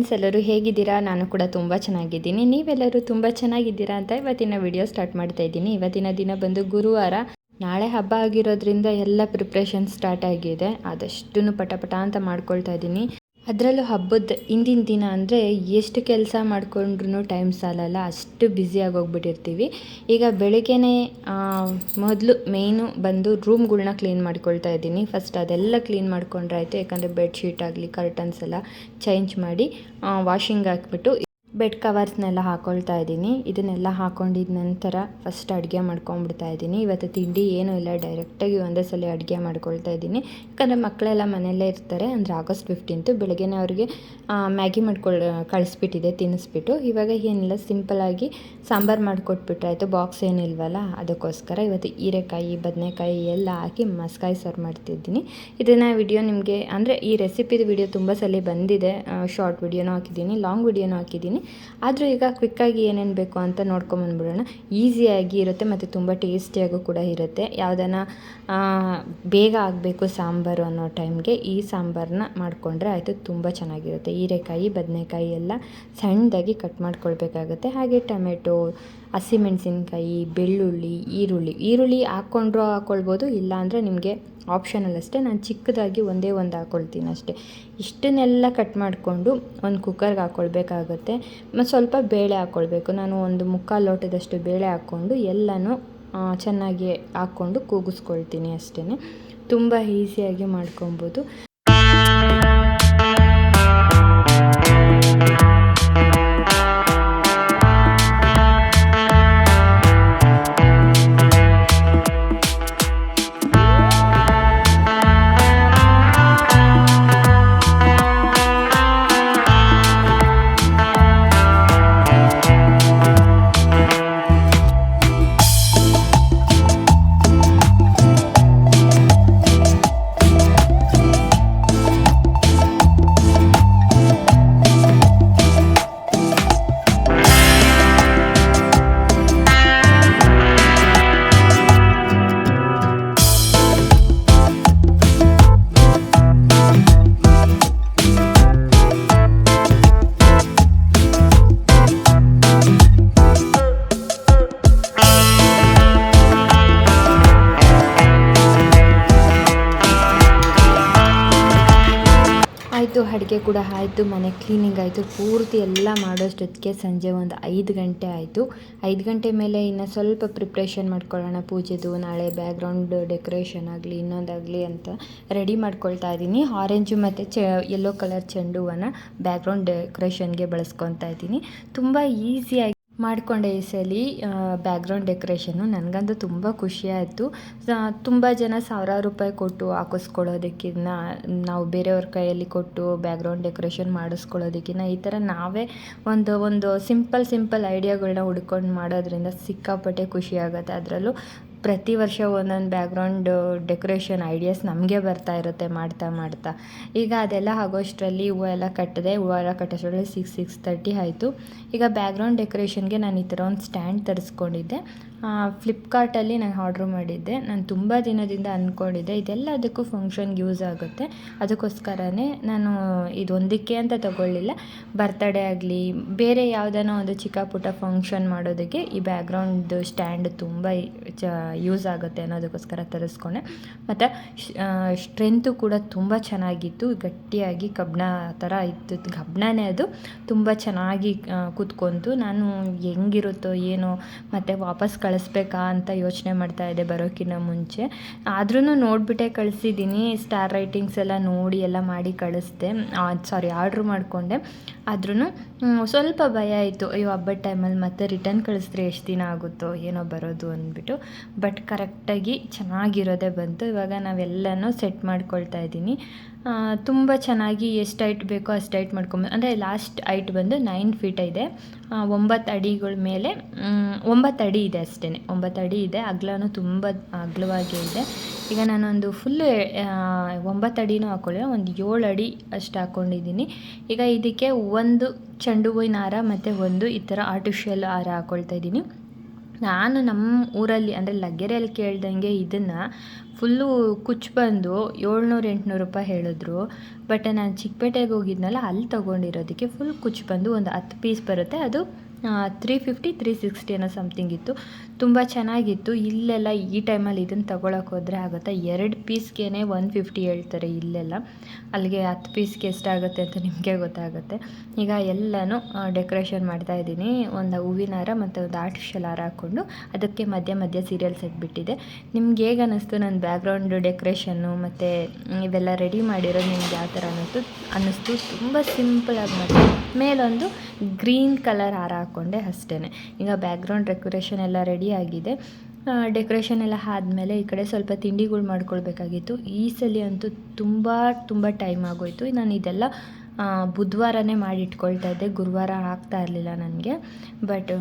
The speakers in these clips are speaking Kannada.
ಫ್ರೆಂಡ್ಸ್, ಎಲ್ಲರೂ ಹೇಗಿದ್ದೀರಾ? ನಾನು ಕೂಡ ತುಂಬ ಚೆನ್ನಾಗಿದ್ದೀನಿ. ನೀವೆಲ್ಲರೂ ತುಂಬ ಚೆನ್ನಾಗಿದ್ದೀರಾ ಅಂತ ಇವತ್ತಿನ ವಿಡಿಯೋ ಸ್ಟಾರ್ಟ್ ಮಾಡ್ತಾ ಇದ್ದೀನಿ. ಇವತ್ತಿನ ದಿನ ಬಂದು ಗುರುವಾರ. ನಾಳೆ ಹಬ್ಬ ಆಗಿರೋದ್ರಿಂದ ಎಲ್ಲ ಪ್ರಿಪ್ರೇಷನ್ ಸ್ಟಾರ್ಟ್ ಆಗಿದೆ. ಆದಷ್ಟು ಪಟ ಪಟ ಅಂತ ಮಾಡ್ಕೊಳ್ತಾ ಇದ್ದೀನಿ. ಅದರಲ್ಲೂ ಹಬ್ಬದ ಹಿಂದಿನ ದಿನ ಅಂದರೆ ಎಷ್ಟು ಕೆಲಸ ಮಾಡಿಕೊಂಡ್ರೂ ಟೈಮ್ ಸಾಲಲ್ಲ, ಅಷ್ಟು ಬ್ಯುಸಿಯಾಗಿ ಹೋಗ್ಬಿಟ್ಟಿರ್ತೀವಿ ಈಗ ಬೆಳಗ್ಗೆನೇ ಮೊದಲು ಮೇಯ್ನು ಬಂದು ರೂಮ್ಗಳನ್ನ ಕ್ಲೀನ್ ಮಾಡ್ಕೊಳ್ತಾ ಇದ್ದೀನಿ. ಫಸ್ಟ್ ಅದೆಲ್ಲ ಕ್ಲೀನ್ ಮಾಡ್ಕೊಂಡ್ರೆ ಆಯಿತು ಯಾಕಂದರೆ ಬೆಡ್ಶೀಟ್ ಆಗಲಿ ಕರ್ಟನ್ಸ್ ಎಲ್ಲ ಚೇಂಜ್ ಮಾಡಿ ವಾಷಿಂಗ್ ಹಾಕ್ಬಿಟ್ಟು ಬೆಡ್ ಕವರ್ಸ್ನೆಲ್ಲ ಹಾಕ್ಕೊಳ್ತಾ ಇದ್ದೀನಿ. ಇದನ್ನೆಲ್ಲ ಹಾಕ್ಕೊಂಡಿದ ನಂತರ ಫಸ್ಟ್ ಅಡುಗೆ ಮಾಡ್ಕೊಂಬಿಡ್ತಾ ಇದ್ದೀನಿ. ಇವತ್ತು ತಿಂಡಿ ಏನೂ ಇಲ್ಲ. ಡೈರೆಕ್ಟಾಗಿ ಒಂದೇ ಸಲ ಅಡುಗೆ ಮಾಡ್ಕೊಳ್ತಾ ಇದ್ದೀನಿ. ಯಾಕಂದರೆ ಮಕ್ಕಳೆಲ್ಲ ಮನೆಯಲ್ಲೇ ಇರ್ತಾರೆ. ಅಂದರೆ ಆಗಸ್ಟ್ ಫಿಫ್ಟೀನ್ತು ಬೆಳಗ್ಗೆನೇ ಅವ್ರಿಗೆ ಮ್ಯಾಗಿ ಮಾಡ್ಕೊಳ್, ಕಳಿಸ್ಬಿಟ್ಟಿದೆ ತಿನ್ನಿಸ್ಬಿಟ್ಟು ಇವಾಗ ಏನಿಲ್ಲ ಸಿಂಪಲಾಗಿ ಸಾಂಬಾರು ಮಾಡಿಕೊಟ್ಬಿಟ್ರಾಯ್ತು ಬಾಕ್ಸ್ ಏನಿಲ್ವಲ್ಲ ಅದಕ್ಕೋಸ್ಕರ ಇವತ್ತು ಹೀರೆಕಾಯಿ, ಬದನೆಕಾಯಿ ಎಲ್ಲ ಹಾಕಿ ಮಸ್ಕಾಯಿ ಸರ್ವ್ ಮಾಡ್ತಿದ್ದೀನಿ. ಇದನ್ನು ವಿಡಿಯೋ ನಿಮಗೆ, ಅಂದರೆ ಈ ರೆಸಿಪಿದು ವಿಡಿಯೋ ತುಂಬ ಸಲ ಬಂದಿದೆ. ಶಾರ್ಟ್ ವಿಡಿಯೋನೂ ಹಾಕಿದ್ದೀನಿ ಲಾಂಗ್ ವಿಡಿಯೋನೂ ಹಾಕಿದ್ದೀನಿ. ಆದರೂ ಈಗ ಕ್ವಿಕ್ಕಾಗಿ ಏನೇನು ಬೇಕು ಅಂತ ನೋಡ್ಕೊಂಬಂದ್ಬಿಡೋಣ ಈಸಿಯಾಗಿ ಇರುತ್ತೆ ಮತ್ತು ತುಂಬ ಟೇಸ್ಟಿಯಾಗೂ ಕೂಡ ಇರುತ್ತೆ. ಯಾವುದನ್ನ ಬೇಗ ಆಗಬೇಕು ಸಾಂಬಾರು ಅನ್ನೋ ಟೈಮ್ಗೆ ಈ ಸಾಂಬಾರನ್ನ ಮಾಡಿಕೊಂಡ್ರೆ ಆಯಿತು ತುಂಬ ಚೆನ್ನಾಗಿರುತ್ತೆ. ಹೀರೆಕಾಯಿ, ಬದನೆಕಾಯಿ ಎಲ್ಲ ಸಣ್ಣದಾಗಿ ಕಟ್ ಮಾಡ್ಕೊಳ್ಬೇಕಾಗುತ್ತೆ. ಹಾಗೆ ಟೊಮೆಟೊ ಹಸಿಮೆಣಸಿನ್ಕಾಯಿ ಬೆಳ್ಳುಳ್ಳಿ, ಈರುಳ್ಳಿ. ಈರುಳ್ಳಿ ಹಾಕ್ಕೊಂಡ್ರೂ ಹಾಕ್ಕೊಳ್ಬೋದು ಇಲ್ಲಾಂದರೆ ನಿಮಗೆ ಆಪ್ಷನಲ್ ಅಷ್ಟೇ. ನಾನು ಚಿಕ್ಕದಾಗಿ ಒಂದೇ ಒಂದು ಹಾಕ್ಕೊಳ್ತೀನಿ ಅಷ್ಟೇ. ಇಷ್ಟನ್ನೆಲ್ಲ ಕಟ್ ಮಾಡಿಕೊಂಡು ಒಂದು ಕುಕ್ಕರ್ಗೆ ಹಾಕ್ಕೊಳ್ಬೇಕಾಗುತ್ತೆ ಮತ್ತು ಸ್ವಲ್ಪ ಬೇಳೆ ಹಾಕ್ಕೊಳ್ಬೇಕು ನಾನು ಒಂದು ಮುಕ್ಕಾಲು ಲೋಟದಷ್ಟು ಬೇಳೆ ಹಾಕ್ಕೊಂಡು ಎಲ್ಲನೂ ಚೆನ್ನಾಗಿ ಹಾಕ್ಕೊಂಡು ಕೂಗಿಸ್ಕೊಳ್ತೀನಿ ಅಷ್ಟೇ ತುಂಬ ಈಸಿಯಾಗಿ ಮಾಡ್ಕೊಬೋದು ಅಡುಗೆ ಕೂಡ ಆಯಿತು, ಮನೆ ಕ್ಲೀನಿಂಗ್ ಆಯಿತು, ಪೂರ್ತಿ ಎಲ್ಲ ಮಾಡೋಷ್ಟೊತ್ತಿಗೆ ಸಂಜೆ ಒಂದು ಐದು ಗಂಟೆ ಆಯಿತು. ಐದು ಗಂಟೆ ಮೇಲೆ ಇನ್ನು ಸ್ವಲ್ಪ ಪ್ರಿಪ್ರೇಷನ್ ಮಾಡ್ಕೊಳ್ಳೋಣ, ಪೂಜೆದು ನಾಳೆ ಬ್ಯಾಕ್ಗ್ರೌಂಡ್ ಡೆಕೋರೇಷನ್ ಆಗಲಿ, ಇನ್ನೊಂದಾಗಲಿ ಅಂತ ರೆಡಿ ಮಾಡ್ಕೊಳ್ತಾ ಇದ್ದೀನಿ. ಆರೆಂಜು ಮತ್ತು ಚ ಯೆಲ್ಲೋ ಕಲರ್ ಚೆಂಡು ಹೂವನ್ನ ಬ್ಯಾಕ್ಗ್ರೌಂಡ್ ಡೆಕೋರೇಷನ್ಗೆ ಬಳಸ್ಕೊತಾ ಇದ್ದೀನಿ. ತುಂಬ ಈಸಿಯಾಗಿ ಮಾಡಿಕೊಂಡೆ ಈ ಸಲ ಬ್ಯಾಕ್ಗ್ರೌಂಡ್ ಡೆಕೋರೇಷನ್ನು ನನಗಂತೂ ತುಂಬ ಖುಷಿಯಾಯಿತು. ತುಂಬ ಜನ ಸಾವಿರಾರು ರೂಪಾಯಿ ಕೊಟ್ಟು ಹಾಕಿಸ್ಕೊಳ್ಳೋದಕ್ಕಿನ್ನ, ನಾವು ಬೇರೆಯವ್ರ ಕೈಯಲ್ಲಿ ಕೊಟ್ಟು ಬ್ಯಾಕ್ಗ್ರೌಂಡ್ ಡೆಕೋರೇಷನ್ ಮಾಡಿಸ್ಕೊಳ್ಳೋದಕ್ಕಿನ್ನ ಈ ಥರ ನಾವೇ ಒಂದು ಒಂದು ಸಿಂಪಲ್ ಸಿಂಪಲ್ ಐಡಿಯಾಗಳನ್ನ ಹುಡ್ಕೊಂಡು ಮಾಡೋದ್ರಿಂದ ಸಿಕ್ಕಾಪಟ್ಟೆ ಖುಷಿ ಆಗುತ್ತೆ ಅದರಲ್ಲೂ. ಪ್ರತಿ ವರ್ಷ ಒಂದೊಂದು ಬ್ಯಾಗ್ರೌಂಡ್ ಡೆಕೋರೇಷನ್ ಐಡಿಯಾಸ್ ನಮಗೆ ಬರ್ತಾ ಇರುತ್ತೆ ಮಾಡ್ತಾ ಮಾಡ್ತಾ. ಈಗ ಅದೆಲ್ಲ ಆಗೋಷ್ಟರಲ್ಲಿ ಹೂವು ಎಲ್ಲ ಕಟ್ಟಿದೆ. ಹೂವು ಎಲ್ಲ ಕಟ್ಟೋಷ್ಟರಲ್ಲಿ ಸಿಕ್ಸ್ ಸಿಕ್ಸ್ ತರ್ಟಿ ಆಯಿತು. ಈಗ ಬ್ಯಾಗ್ರೌಂಡ್ ಡೆಕೋರೇಷನ್ಗೆ ನಾನು ಈ ಥರ ಒಂದು ಸ್ಟ್ಯಾಂಡ್ ತರಿಸ್ಕೊಂಡಿದ್ದೆ. ಫ್ಲಿಪ್ಕಾರ್ಟಲ್ಲಿ ನಾನು ಆರ್ಡ್ರ್ ಮಾಡಿದ್ದೆ. ನಾನು ತುಂಬ ದಿನದಿಂದ ಅಂದ್ಕೊಂಡಿದ್ದೆ ಇದೆಲ್ಲದಕ್ಕೂ ಫಂಕ್ಷನ್ಗೆ ಯೂಸ್ ಆಗುತ್ತೆ. ಅದಕ್ಕೋಸ್ಕರನೇ ನಾನು ಇದೊಂದಕ್ಕೆ ಅಂತ ತಗೊಳ್ಳಿಲ್ಲ. ಬರ್ತಡೇ ಆಗಲಿ, ಬೇರೆ ಯಾವುದನ್ನೋ ಒಂದು ಚಿಕ್ಕ ಪುಟ್ಟ ಫಂಕ್ಷನ್ ಮಾಡೋದಕ್ಕೆ ಈ ಬ್ಯಾಕ್ಗ್ರೌಂಡ್ ಸ್ಟ್ಯಾಂಡ್ ತುಂಬ ಚ ಯೂಸ್ ಆಗುತ್ತೆ ಅನ್ನೋದಕ್ಕೋಸ್ಕರ ತರಿಸ್ಕೊಂಡೆ. ಮತ್ತು ಸ್ಟ್ರೆಂತು ಕೂಡ ತುಂಬ ಚೆನ್ನಾಗಿತ್ತು. ಗಟ್ಟಿಯಾಗಿ ಕಬ್ಬಣ ಥರ ಇತ್ತು. ಕಬ್ಬಣನೇ ಅದು. ತುಂಬ ಚೆನ್ನಾಗಿ ಕೂತ್ಕೊಂತು. ನಾನು ಹೆಂಗಿರುತ್ತೋ ಏನೋ, ಮತ್ತು ವಾಪಸ್ ಕಳಿಸ್ಬೇಕಾ ಅಂತ ಯೋಚನೆ ಮಾಡ್ತಾ ಇದ್ದೆ ಬರೋಕ್ಕಿಂತ ಮುಂಚೆ. ಆದ್ರೂ ನೋಡಿಬಿಟ್ಟೆ ಕಳಿಸಿದ್ದೀನಿ. ಸ್ಟಾರ್ ರೈಟಿಂಗ್ಸ್ ಎಲ್ಲ ನೋಡಿ, ಎಲ್ಲ ಮಾಡಿ ಕಳಿಸ್ದೆ. ಸಾರಿ ಆರ್ಡ್ರ್ ಮಾಡಿಕೊಂಡೆ. ಆದ್ರೂ ಸ್ವಲ್ಪ ಭಯ ಆಯಿತು ಅಯ್ಯೋ, ಹಬ್ಬದ ಟೈಮಲ್ಲಿ ಮತ್ತೆ ರಿಟರ್ನ್ ಕಳಿಸಿದ್ರೆ ಎಷ್ಟು ದಿನ ಆಗುತ್ತೋ ಏನೋ ಬರೋದು ಅಂದ್ಬಿಟ್ಟು. ಬಟ್ ಕರೆಕ್ಟಾಗಿ ಚೆನ್ನಾಗಿರೋದೇ ಬಂತು. ಇವಾಗ ನಾವೆಲ್ಲನೂ ಸೆಟ್ ಮಾಡ್ಕೊಳ್ತಾ ಇದ್ದೀನಿ. ತುಂಬ ಚೆನ್ನಾಗಿ ಎಷ್ಟು ಐಟ್ ಬೇಕೋ ಅಷ್ಟು ಐಟ್ ಮಾಡ್ಕೊಂಬ, ಅಂದರೆ ಲಾಸ್ಟ್ ಹೈಟ್ ಬಂದು ನೈನ್ ಫೀಟ್ ಇದೆ. ಒಂಬತ್ತು ಅಡಿಗಳ ಮೇಲೆ ಒಂಬತ್ತು ಅಡಿ ಇದೆ ಅಷ್ಟೇ ಒಂಬತ್ತು ಅಡಿ ಇದೆ. ಅಗಲನೂ ತುಂಬ ಅಗಲವಾಗಿ ಇದೆ. ಈಗ ನಾನೊಂದು ಫುಲ್ಲು ಒಂಬತ್ತು ಅಡಿನೂ ಹಾಕೊಳ್ಳಿ. ಒಂದು ಏಳು ಅಡಿ ಅಷ್ಟು ಹಾಕ್ಕೊಂಡಿದ್ದೀನಿ ಈಗ ಇದಕ್ಕೆ ಒಂದು ಚೆಂಡು ಹೂವಿನ ಹಾರ ಮತ್ತು ಒಂದು ಈ ಥರ ಆರ್ಟಿಫಿಷಿಯಲ್ ಹಾರ ಹಾಕ್ಕೊಳ್ತಾ ಇದ್ದೀನಿ. ನಾನು ನಮ್ಮ ಊರಲ್ಲಿ, ಅಂದರೆ ಲಗ್ಗೆರೆಯಲ್ಲಿ ಕೇಳ್ದಂಗೆ ಇದನ್ನು ಫುಲ್ಲು ಕುಚ್ಚು ಬಂದು ಏಳ್ನೂರು, ಎಂಟುನೂರು ರೂಪಾಯಿ ಹೇಳಿದ್ರು. ಬಟ್ ನಾನು ಚಿಕ್ಕಪೇಟೆಗೆ ಹೋಗಿದ್ನಲ್ಲ, ಅಲ್ಲಿ ತೊಗೊಂಡಿರೋದಕ್ಕೆ ಫುಲ್ ಕುಚ್ಚು ಬಂದು ಒಂದು ಹತ್ತು ಪೀಸ್ ಬರುತ್ತೆ. ಅದು ತ್ರೀ ಫಿಫ್ಟಿ ತ್ರೀ ಸಿಕ್ಸ್ಟಿ ಏನೋ ಸಮಥಿಂಗ್ ಇತ್ತು. ತುಂಬ ಚೆನ್ನಾಗಿತ್ತು. ಇಲ್ಲೆಲ್ಲ ಈ ಟೈಮಲ್ಲಿ ಇದನ್ನು ತೊಗೊಳಕ್ಕೆ ಹೋದರೆ ಆಗುತ್ತಾ? ಎರಡು ಪೀಸ್ಗೆ ಒನ್ ಫಿಫ್ಟಿ ಹೇಳ್ತಾರೆ ಇಲ್ಲೆಲ್ಲ. ಅಲ್ಲಿಗೆ ಹತ್ತು ಪೀಸ್ಗೆ ಎಷ್ಟಾಗುತ್ತೆ ಅಂತ ನಿಮಗೆ ಗೊತ್ತಾಗುತ್ತೆ. ಈಗ ಎಲ್ಲನೂ ಡೆಕೋರೇಷನ್ ಮಾಡ್ತಾ ಇದ್ದೀನಿ. ಒಂದು ಹೂವಿನ ಹಾರ ಮತ್ತು ಒಂದು ಆರ್ಟಿಫಿಷಿಯಲ್ ಹಾರ ಹಾಕ್ಕೊಂಡು ಅದಕ್ಕೆ ಮಧ್ಯ ಮಧ್ಯ ಸೀರಿಯಲ್ಸ್ ಇಟ್ಬಿಟ್ಟಿದೆ ನಿಮ್ಗೆ ಹೇಗೆ ಅನ್ನಿಸ್ತು ನನ್ನ ಬ್ಯಾಕ್ಗ್ರೌಂಡ್ ಡೆಕೋರೇಷನ್ನು ಮತ್ತು ಇವೆಲ್ಲ ರೆಡಿ ಮಾಡಿರೋದು ನಿಮ್ಗೆ ಯಾವ ಥರ ಅನ್ನಿಸ್ತು? ಅನ್ನಿಸ್ತು ತುಂಬ ಸಿಂಪಲಾಗಿ ಮಾಡಿ ಮೇಲೊಂದು ಗ್ರೀನ್ ಕಲರ್ ಹಾರ ಹಾಕ್ಕೊಂಡೆ ಅಷ್ಟೇ ಈಗ ಬ್ಯಾಕ್ಗ್ರೌಂಡ್ ಡೆಕೋರೇಷನ್ ಎಲ್ಲ ರೆಡಿ ಆಗಿದೆ. ಡೆಕೋರೇಷನ್ ಎಲ್ಲ ಆದಮೇಲೆ ಈ ಕಡೆ ಸ್ವಲ್ಪ ತಿಂಡಿಗಳು ಮಾಡ್ಕೊಳ್ಬೇಕಾಗಿತ್ತು. ಈ ಸಲ ಅಂತೂ ತುಂಬ ತುಂಬ ಟೈಮ್ ಆಗೋಯಿತು. ನಾನು ಇದೆಲ್ಲ ಬುಧವಾರನೇ ಮಾಡಿ ಇಟ್ಕೊಳ್ತಾ ಇದ್ದೆ. ಗುರುವಾರ ಆಗ್ತಾ ಇರಲಿಲ್ಲ ನನಗೆ. ಬಟ್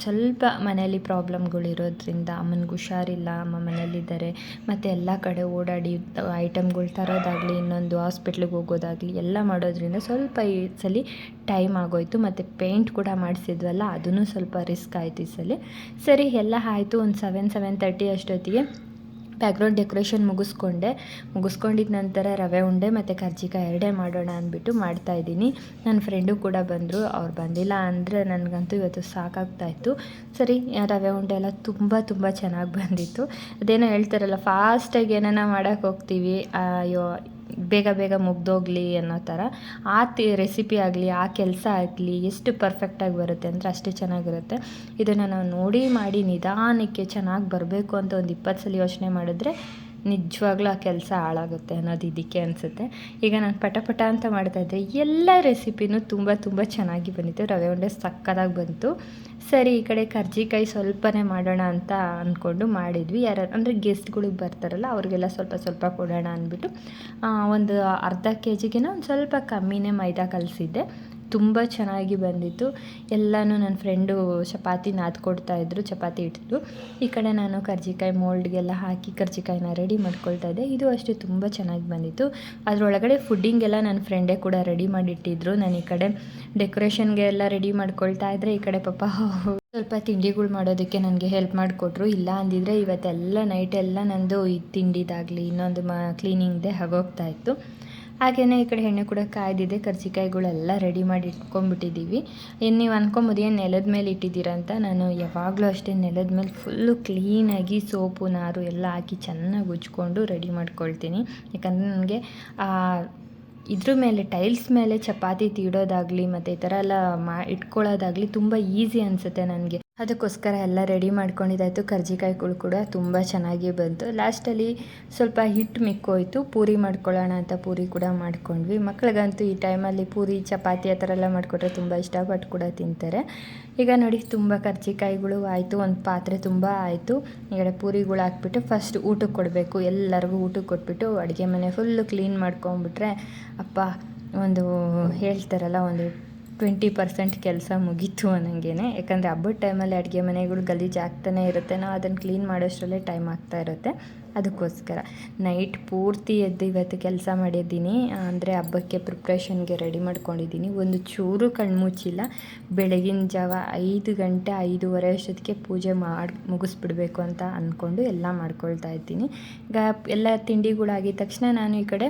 ಸ್ವಲ್ಪ ಮನೆಯಲ್ಲಿ ಪ್ರಾಬ್ಲಮ್ಗಳಿರೋದ್ರಿಂದ ಅಮ್ಮನಿಗೆ ಹುಷಾರಿಲ್ಲ. ಅಮ್ಮ ಮನೇಲಿದ್ದಾರೆ ಮತ್ತು ಎಲ್ಲ ಕಡೆ ಓಡಾಡಿ ಐಟಮ್ಗಳು ತರೋದಾಗಲಿ, ಇನ್ನೊಂದು ಹಾಸ್ಪಿಟ್ಲಿಗೆ ಹೋಗೋದಾಗಲಿ, ಎಲ್ಲ ಮಾಡೋದ್ರಿಂದ ಸ್ವಲ್ಪ ಈ ಸಲ ಟೈಮ್ ಆಗೋಯ್ತು. ಮತ್ತು ಪೇಂಟ್ ಕೂಡ ಮಾಡಿಸಿದ್ವಲ್ಲ ಅದೂ ಸ್ವಲ್ಪ ರಿಸ್ಕ್ ಆಯಿತು ಈ ಸಲ. ಸರಿ, ಎಲ್ಲ ಆಯಿತು. ಒಂದು ಸೆವೆನ್ ಸೆವೆನ್ ತರ್ಟಿ ಅಷ್ಟೊತ್ತಿಗೆ ಬ್ಯಾಕ್ಗ್ರೌಂಡ್ ಡೆಕೋರೇಷನ್ ಮುಗಿಸ್ಕೊಂಡೆ. ಮುಗಿಸ್ಕೊಂಡಿದ್ದ ನಂತರ ರವೆ ಉಂಡೆ ಮತ್ತು ಕರ್ಜಿಕಾಯಿ ಎರಡೇ ಮಾಡೋಣ ಅಂದ್ಬಿಟ್ಟು ಮಾಡ್ತಾಯಿದ್ದೀನಿ ನನ್ನ ಫ್ರೆಂಡು ಕೂಡ ಬಂದರು. ಅವ್ರು ಬಂದಿಲ್ಲ ಅಂದರೆ ನನಗಂತೂ ಇವತ್ತು ಸಾಕಾಗ್ತಾಯಿತ್ತು ಸರಿ, ರವೆ ಉಂಡೆ ಎಲ್ಲ ತುಂಬ ತುಂಬ ಚೆನ್ನಾಗಿ ಬಂದಿತ್ತು. ಅದೇನೋ ಹೇಳ್ತಾರಲ್ಲ ಫಾಸ್ಟಾಗಿ ಏನಾನ ಮಾಡೋಕ್ಕೆ ಹೋಗ್ತೀವಿ. ಅಯ್ಯೋ ಬೇಗ ಬೇಗ ಮುಗ್ದೋಗ್ಲಿ ಅನ್ನೋ ಥರ, ಆ ತಿ ರೆಸಿಪಿ ಆಗಲಿ, ಆ ಕೆಲಸ ಆಗಲಿ ಎಷ್ಟು ಪರ್ಫೆಕ್ಟಾಗಿ ಬರುತ್ತೆ ಅಂದರೆ ಅಷ್ಟು ಚೆನ್ನಾಗಿರುತ್ತೆ. ಇದನ್ನು ನಾವು ನೋಡಿ ಮಾಡಿ ನಿಧಾನಕ್ಕೆ ಚೆನ್ನಾಗಿ ಬರಬೇಕು ಅಂತ ಒಂದು ಇಪ್ಪತ್ತು ಸಲ ಯೋಚನೆ ಮಾಡಿದ್ರೆ ನಿಜವಾಗ್ಲೂ ಆ ಕೆಲಸ ಹಾಳಾಗುತ್ತೆ ಅನ್ನೋದು ಇದಕ್ಕೆ ಅನಿಸುತ್ತೆ. ಈಗ ನಾನು ಪಟ ಪಟ ಅಂತ ಮಾಡ್ತಾಯಿದ್ದೆ ಎಲ್ಲ ರೆಸಿಪಿನೂ ತುಂಬ ತುಂಬ ಚೆನ್ನಾಗಿ ಬಂದಿತ್ತು. ರವೆ ಉಂಡೆ ಸಕ್ಕತ್ತಾಗಿ ಬಂತು. ಸರಿ, ಈ ಕಡೆ ಕರ್ಜಿಕಾಯಿ ಸ್ವಲ್ಪನೇ ಮಾಡೋಣ ಅಂತ ಅಂದ್ಕೊಂಡು ಮಾಡಿದ್ವಿ. ಯಾರು ಅಂದರೆ ಗೆಸ್ಟ್ಗಳಿಗೆ ಬರ್ತಾರಲ್ಲ, ಅವ್ರಿಗೆಲ್ಲ ಸ್ವಲ್ಪ ಸ್ವಲ್ಪ ಕೊಡೋಣ ಅಂದ್ಬಿಟ್ಟು ಒಂದು ಅರ್ಧ ಕೆ ಜಿಗಿನ ಒಂದು ಸ್ವಲ್ಪ ಕಮ್ಮಿನೇ ಮೈದಾ ಕಲಿಸಿದ್ದೆ. ತುಂಬ ಚೆನ್ನಾಗಿ ಬಂದಿತ್ತು. ಎಲ್ಲನೂ ನನ್ನ ಫ್ರೆಂಡು ಚಪಾತಿ ನಾದ್ಕೊಡ್ತಾ ಇದ್ರು, ಚಪಾತಿ ಇಟ್ಟಿದ್ರು ಈ ಕಡೆ ನಾನು ಕರ್ಜಿಕಾಯಿ ಮೋಲ್ಡ್ಗೆಲ್ಲ ಹಾಕಿ ಕರ್ಜಿಕಾಯಿನ ರೆಡಿ ಮಾಡ್ಕೊಳ್ತಾ ಇದ್ದೆ. ಇದು ಅಷ್ಟೇ ತುಂಬ ಚೆನ್ನಾಗಿ ಬಂದಿತ್ತು. ಅದರೊಳಗಡೆ ಫುಡ್ಡಿಂಗೆಲ್ಲ ನನ್ನ ಫ್ರೆಂಡೇ ಕೂಡ ರೆಡಿ ಮಾಡಿಟ್ಟಿದ್ರು. ನಾನು ಈ ಕಡೆ ಡೆಕೋರೇಷನ್ಗೆ ಎಲ್ಲ ರೆಡಿ ಮಾಡ್ಕೊಳ್ತಾ ಇದ್ದರೆ ಈ ಕಡೆ ಪಾಪ ಸ್ವಲ್ಪ ತಿಂಡಿಗಳು ಮಾಡೋದಕ್ಕೆ ನನಗೆ ಹೆಲ್ಪ್ ಮಾಡಿಕೊಟ್ರು. ಇಲ್ಲ ಅಂದಿದ್ರೆ ಇವತ್ತೆಲ್ಲ ಎಲ್ಲ ನಂದು ಈ ತಿಂಡಿದಾಗಲಿ ಇನ್ನೊಂದು ಮ, ಕ್ಲೀನಿಂಗ್ದೇ ಆಗೋಗ್ತಾ ಇತ್ತು. ಹಾಗೆಯೇ ಈ ಕಡೆ ಎಣ್ಣೆ ಕೂಡ ಕಾಯ್ದಿದೆ. ಕರ್ಜಿಕಾಯಿಗಳೆಲ್ಲ ರೆಡಿ ಮಾಡಿ ಇಟ್ಕೊಂಡ್ಬಿಟ್ಟಿದ್ದೀವಿ ಇನ್ನು ನೀವು ಅನ್ಕೊಂಬೋದು, ಏನು ನೆಲದ ಮೇಲೆ ಇಟ್ಟಿದ್ದೀರಾ ಅಂತ ನಾನು ಯಾವಾಗಲೂ ಅಷ್ಟೇ ನೆಲದ ಮೇಲೆ ಫುಲ್ಲು ಕ್ಲೀನಾಗಿ ಸೋಪು, ನಾರು ಎಲ್ಲ ಹಾಕಿ ಚೆನ್ನಾಗಿ ಉಜ್ಕೊಂಡು ರೆಡಿ ಮಾಡ್ಕೊಳ್ತೀನಿ. ಯಾಕಂದರೆ ನನಗೆ ಇದ್ರ ಮೇಲೆ ಟೈಲ್ಸ್ ಮೇಲೆ ಚಪಾತಿ ತೀಡೋದಾಗಲಿ, ಮತ್ತು ಈ ಥರ ಎಲ್ಲ ಮಾ, ಇಟ್ಕೊಳ್ಳೋದಾಗಲಿ ತುಂಬ ಈಸಿ ಅನಿಸುತ್ತೆ ನನಗೆ. ಅದಕ್ಕೋಸ್ಕರ ಎಲ್ಲ ರೆಡಿ ಮಾಡ್ಕೊಂಡಿದ್ದಾಯಿತು. ಕರ್ಜಿಕಾಯಿಗಳು ಕೂಡ ತುಂಬ ಚೆನ್ನಾಗಿ ಬಂತು. ಲಾಸ್ಟಲ್ಲಿ ಸ್ವಲ್ಪ ಹಿಟ್ಟು ಮಿಕ್ಕೋಯ್ತು ಪೂರಿ ಮಾಡ್ಕೊಳ್ಳೋಣ ಅಂತ ಪೂರಿ ಕೂಡ ಮಾಡ್ಕೊಂಡ್ವಿ. ಮಕ್ಳಿಗಂತೂ ಈ ಟೈಮಲ್ಲಿ ಪೂರಿ, ಚಪಾತಿ ಆ ಥರ ಎಲ್ಲ ಮಾಡಿಕೊಟ್ರೆ ತುಂಬ ಇಷ್ಟಪಟ್ಟು ಕೂಡ ತಿಂತಾರೆ. ಈಗ ನೋಡಿ, ತುಂಬ ಕರ್ಜಿಕಾಯಿಗಳು ಆಯಿತು. ಒಂದು ಪಾತ್ರೆ ತುಂಬ ಆಯಿತು. ಈಗಡೆ ಪೂರಿಗಳು ಹಾಕ್ಬಿಟ್ಟು ಫಸ್ಟ್ ಊಟಕ್ಕೆ ಕೊಡಬೇಕು. ಎಲ್ಲರಿಗೂ ಊಟಕ್ಕೆ ಕೊಟ್ಬಿಟ್ಟು ಅಡುಗೆ ಮನೆ ಫುಲ್ಲು ಕ್ಲೀನ್ ಮಾಡ್ಕೊಂಬಿಟ್ರೆ ಅಪ್ಪ ಒಂದು ಹೇಳ್ತಾರಲ್ಲ, ಒಂದು ಟ್ವೆಂಟಿ ಪರ್ಸೆಂಟ್ ಕೆಲಸ ಮುಗೀತು ಅನ್ನಂಗೆ ಯಾಕಂದರೆ ಹಬ್ಬದ ಟೈಮಲ್ಲಿ ಅಡುಗೆ ಮನೆಗಳು ಗಲೀಜು ಆಗ್ತಾನೆ ಇರುತ್ತೆ. ನಾವು ಅದನ್ನು ಕ್ಲೀನ್ ಮಾಡೋಷ್ಟರಲ್ಲೇ ಟೈಮ್ ಆಗ್ತಾ ಇರುತ್ತೆ. ಅದಕ್ಕೋಸ್ಕರ. ನೈಟ್ ಪೂರ್ತಿ ಎದ್ದು ಇವತ್ತು ಕೆಲಸ ಮಾಡಿದ್ದೀನಿ. ಅಂದರೆ ಹಬ್ಬಕ್ಕೆ ಪ್ರಿಪ್ರೇಷನ್ಗೆ ರೆಡಿ ಮಾಡ್ಕೊಂಡಿದ್ದೀನಿ. ಒಂದು ಚೂರು ಕಣ್ಮುಚ್ಚಿಲ್ಲ. ಬೆಳಗಿನ ಜಾವ ಐದು ಗಂಟೆ ಐದೂವರೆ ಅಷ್ಟೊತ್ತಿಗೆ ಪೂಜೆ ಮಾಡಿ, ಮುಗಿಸ್ಬಿಡ್ಬೇಕು ಅಂತ ಅಂದ್ಕೊಂಡು ಎಲ್ಲ ಮಾಡ್ಕೊಳ್ತಾ ಇದ್ದೀನಿ. ಈಗ ಎಲ್ಲ ತಿಂಡಿಗಳಾಗಿದ ತಕ್ಷಣ ನಾನು ಈ ಕಡೆ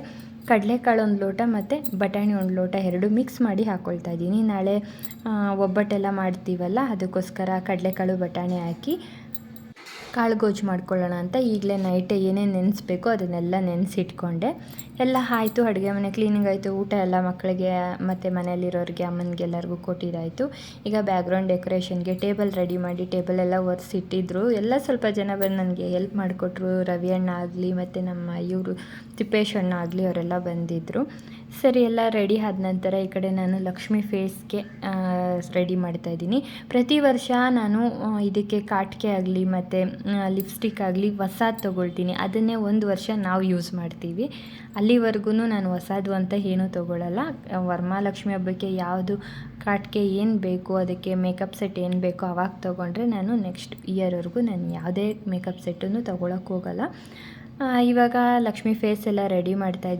ಕಡಲೆಕಾಳು ಒಂದು ಲೋಟ ಮತ್ತು ಬಟಾಣಿ ಒಂದು ಲೋಟ ಎರಡು ಮಿಕ್ಸ್ ಮಾಡಿ ಹಾಕ್ಕೊಳ್ತಾ ಇದ್ದೀನಿ. ನಾಳೆ ಒಬ್ಬಟ್ಟೆಲ್ಲ ಮಾಡ್ತೀವಲ್ಲ, ಅದಕ್ಕೋಸ್ಕರ ಕಡಲೆಕಾಳು, ಬಟಾಣಿ ಹಾಕಿ ಕಾಳು ಗೋಜು ಮಾಡ್ಕೊಳ್ಳೋಣ ಅಂತ ಈಗಲೇ ನೈಟೇ ಏನೇನು ನೆನೆಸ್ಬೇಕು ಅದನ್ನೆಲ್ಲ ನೆನೆಸಿಟ್ಕೊಂಡೆ. ಎಲ್ಲ ಆಯಿತು, ಅಡುಗೆ ಮನೆ ಕ್ಲೀನಿಂಗ್ ಆಯಿತು, ಊಟ ಎಲ್ಲ ಮಕ್ಕಳಿಗೆ ಮತ್ತು ಮನೆಯಲ್ಲಿರೋರಿಗೆ, ಅಮ್ಮನಿಗೆ ಎಲ್ಲರಿಗೂ ಕೊಟ್ಟಿದ್ದಾಯಿತು. ಈಗ ಬ್ಯಾಕ್ಗ್ರೌಂಡ್ ಡೆಕೋರೇಷನ್ಗೆ ಟೇಬಲ್ ರೆಡಿ ಮಾಡಿ ಟೇಬಲ್ ಎಲ್ಲ ಒರೆಸಿಟ್ಟಿದ್ರು. ಎಲ್ಲ ಸ್ವಲ್ಪ ಜನ ಬಂದು ನನಗೆ ಹೆಲ್ಪ್ ಮಾಡಿಕೊಟ್ರು. ರವಿ ಅಣ್ಣ ಆಗಲಿ, ಮತ್ತು ನಮ್ಮ ಇವರು ತಿಪ್ಪೇಶ್ ಅಣ್ಣ ಆಗಲಿ, ಅವರೆಲ್ಲ ಬಂದಿದ್ದರು ಸರಿ, ಎಲ್ಲ ರೆಡಿ ಆದ ನಂತರ ಈ ಕಡೆ ನಾನು ಲಕ್ಷ್ಮಿ ಫೇಸ್ಗೆ ರೆಡಿ ಮಾಡ್ತಾ ಇದ್ದೀನಿ. ಪ್ರತಿ ವರ್ಷ ನಾನು ಇದಕ್ಕೆ ಕಾಟಿಕೆ ಆಗಲಿ ಮತ್ತು ಲಿಪ್ಸ್ಟಿಕ್ ಆಗಲಿ ಹೊಸಾದ್ ತೊಗೊಳ್ತೀನಿ. ಅದನ್ನೇ ಒಂದು ವರ್ಷ ನಾವು ಯೂಸ್ ಮಾಡ್ತೀವಿ. ಅಲ್ಲಿವರೆಗೂ ನಾನು ಹೊಸದು ಅಂತ ಏನೂ ತೊಗೊಳ್ಳಲ್ಲ ವರಮಹಾಲಕ್ಷ್ಮಿ ಹಬ್ಬಕ್ಕೆ ಯಾವುದು ಕಾಟಿಕೆ ಏನು ಬೇಕು, ಅದಕ್ಕೆ ಮೇಕಪ್ ಸೆಟ್ ಏನು ಬೇಕೋ ಅವಾಗ ತೊಗೊಂಡ್ರೆ ನಾನು ನೆಕ್ಸ್ಟ್ ಇಯರ್ವರೆಗೂ ನಾನು ಯಾವುದೇ ಮೇಕಪ್ ಸೆಟ್ಟನ್ನು ತೊಗೊಳಕ್ಕೆ ಹೋಗಲ್ಲ. ಇವಾಗ ಲಕ್ಷ್ಮಿ ಫೇಸ್ ಎಲ್ಲ ರೆಡಿ ಮಾಡ್ತಾ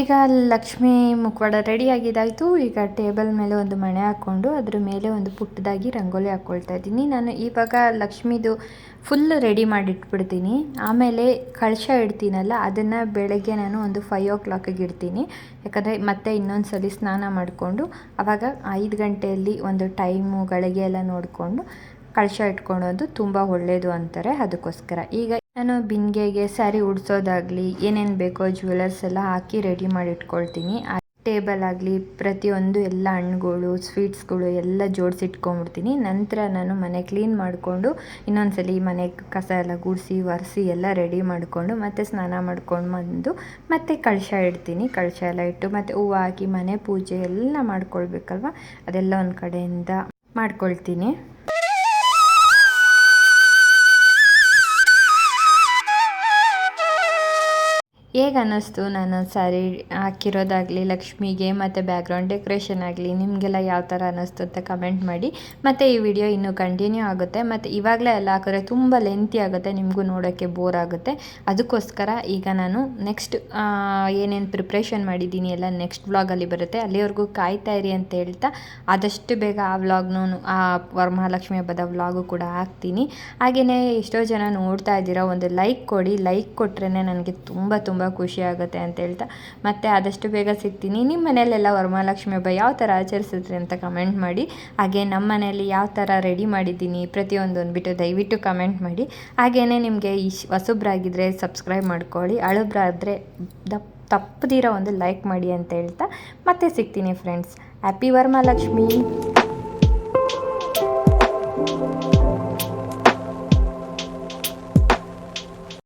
ಈಗ ಲಕ್ಷ್ಮಿ ಮುಖವಾಡ ರೆಡಿ ಆಗಿದ್ದಾಯಿತು. ಈಗ ಟೇಬಲ್ ಮೇಲೆ ಒಂದು ಮಣೆ ಹಾಕ್ಕೊಂಡು ಅದ್ರ ಮೇಲೆ ಒಂದು ಪುಟ್ಟದಾಗಿ ರಂಗೋಲಿ ಹಾಕ್ಕೊಳ್ತಾ ಇದ್ದೀನಿ. ನಾನು ಇವಾಗ ಲಕ್ಷ್ಮಿದು ಫುಲ್ ರೆಡಿ ಮಾಡಿಟ್ಬಿಡ್ತೀನಿ. ಆಮೇಲೆ ಕಳಶ ಇಡ್ತೀನಲ್ಲ, ಅದನ್ನು ಬೆಳಗ್ಗೆ ನಾನು ಒಂದು ಫೈವ್ ಓ ಕ್ಲಾಕಿಗೆ ಇಡ್ತೀನಿ. ಯಾಕಂದರೆ ಮತ್ತೆ ಇನ್ನೊಂದು ಸಲ ಸ್ನಾನ ಮಾಡಿಕೊಂಡು ಆವಾಗ ಐದು ಗಂಟೆಯಲ್ಲಿ ಒಂದು ಟೈಮು ಗಳಿಗೆ ಎಲ್ಲ ನೋಡಿಕೊಂಡು ಕಳಶ ಇಟ್ಕೊಳೋದು ತುಂಬ ಒಳ್ಳೆಯದು ಅಂತಾರೆ ಅದಕ್ಕೋಸ್ಕರ. ಈಗ ನಾನು ಬಿಂದಿಗೆಗೆ ಸ್ಯಾರಿ ಉಡ್ಸೋದಾಗಲಿ, ಏನೇನು ಬೇಕೋ ಜ್ಯುವೆಲರ್ಸ್ ಎಲ್ಲ ಹಾಕಿ ರೆಡಿ ಮಾಡಿ ಇಟ್ಕೊಳ್ತೀನಿ ಆ ಟೇಬಲ್ ಆಗಲಿ, ಪ್ರತಿಯೊಂದು ಎಲ್ಲ ಹಣ್ಣುಗಳು ಸ್ವೀಟ್ಸ್ಗಳು ಎಲ್ಲ ಜೋಡಿಸಿ ಇಟ್ಕೊಂಡ್ಬಿಡ್ತೀನಿ ನಂತರ ನಾನು ಮನೆ ಕ್ಲೀನ್ ಮಾಡಿಕೊಂಡು, ಇನ್ನೊಂದ್ಸಲಿ ಮನೆ ಕಸ ಎಲ್ಲ ಗುಡಿಸಿ, ಒರೆಸಿ ಎಲ್ಲ ರೆಡಿ ಮಾಡಿಕೊಂಡು, ಮತ್ತೆ ಸ್ನಾನ ಮಾಡ್ಕೊಂಡು ಬಂದು ಮತ್ತೆ ಕಳಶ ಇಡ್ತೀನಿ. ಕಳಶ ಎಲ್ಲ ಇಟ್ಟು ಮತ್ತು ಹೂವು ಹಾಕಿ ಮನೆ ಪೂಜೆ ಎಲ್ಲ ಮಾಡ್ಕೊಳ್ಬೇಕಲ್ವ? ಅದೆಲ್ಲ ಒಂದು ಕಡೆಯಿಂದ ಮಾಡ್ಕೊಳ್ತೀನಿ. ಹೇಗೆ ಅನ್ನಿಸ್ತು ನಾನು ಸ್ಯಾರಿ ಹಾಕಿರೋದಾಗಲಿ, ಲಕ್ಷ್ಮಿಗೆ ಮತ್ತು ಬ್ಯಾಕ್ಗ್ರೌಂಡ್ ಡೆಕೋರೇಷನ್ ಆಗಲಿ, ನಿಮಗೆಲ್ಲ ಯಾವ ಥರ ಅನ್ನಿಸ್ತು ಅಂತ ಕಮೆಂಟ್ ಮಾಡಿ. ಮತ್ತು ಈ ವಿಡಿಯೋ ಇನ್ನೂ ಕಂಟಿನ್ಯೂ ಆಗುತ್ತೆ. ಮತ್ತು ಇವಾಗಲೇ ಎಲ್ಲ ಹಾಕಿದ್ರೆ ತುಂಬ ಲೆಂತಿ ಆಗುತ್ತೆ, ನಿಮಗೂ ನೋಡೋಕ್ಕೆ ಬೋರ್ ಆಗುತ್ತೆ. ಅದಕ್ಕೋಸ್ಕರ ಈಗ ನಾನು ನೆಕ್ಸ್ಟ್ ಏನೇನು ಪ್ರಿಪ್ರೇಷನ್ ಮಾಡಿದ್ದೀನಿ ಎಲ್ಲ ನೆಕ್ಸ್ಟ್ ವ್ಲಾಗಲ್ಲಿ ಬರುತ್ತೆ. ಅಲ್ಲಿವರೆಗೂ ಕಾಯ್ತಾ ಇರಿ ಅಂತ ಹೇಳ್ತಾ ಆದಷ್ಟು ಬೇಗ ಆ ವ್ಲಾಗ್ನೂ ಆ ವರಮಹಾಲಕ್ಷ್ಮಿ ಹಬ್ಬದ ವ್ಲಾಗು ಕೂಡ ಹಾಕ್ತೀನಿ. ಹಾಗೆಯೇ ಎಷ್ಟೋ ಜನ ನೋಡ್ತಾ ಇದ್ದೀರಾ, ಒಂದು ಲೈಕ್ ಕೊಡಿ. ಲೈಕ್ ಕೊಟ್ರೇ ನನಗೆ ತುಂಬ ತುಂಬ ಖುಷಿ ಆಗುತ್ತೆ ಅಂತ ಹೇಳ್ತಾ. ಮತ್ತೆ ಆದಷ್ಟು ಬೇಗ ಸಿಗ್ತೀನಿ. ನಿಮ್ಮ ಮನೆಯಲ್ಲೆಲ್ಲ ವರಮಹಾಲಕ್ಷ್ಮಿ ಹಬ್ಬ ಯಾವ ಥರ ಆಚರಿಸಿದ್ರಿ ಅಂತ ಕಮೆಂಟ್ ಮಾಡಿ. ಹಾಗೆ ನಮ್ಮ ಮನೆಯಲ್ಲಿ ಯಾವ ಥರ ರೆಡಿ ಮಾಡಿದ್ದೀನಿ ಪ್ರತಿಯೊಂದು ಅಂದ್ಬಿಟ್ಟು ದಯವಿಟ್ಟು ಕಮೆಂಟ್ ಮಾಡಿ. ಹಾಗೆಯೇ ನಿಮಗೆ ಇಶ್ ಹೊಸಬ್ರಾಗಿದ್ದರೆ ಸಬ್ಸ್ಕ್ರೈಬ್ ಮಾಡ್ಕೊಳ್ಳಿ. ಹಳಬ್ರಾದರೆ ದಪ್ ತಪ್ಪದಿರೋ ಒಂದು ಲೈಕ್ ಮಾಡಿ ಅಂತ ಹೇಳ್ತಾ. ಮತ್ತೆ ಸಿಗ್ತೀನಿ ಫ್ರೆಂಡ್ಸ್ ಹ್ಯಾಪಿ ವರಮಹಾಲಕ್ಷ್ಮಿ.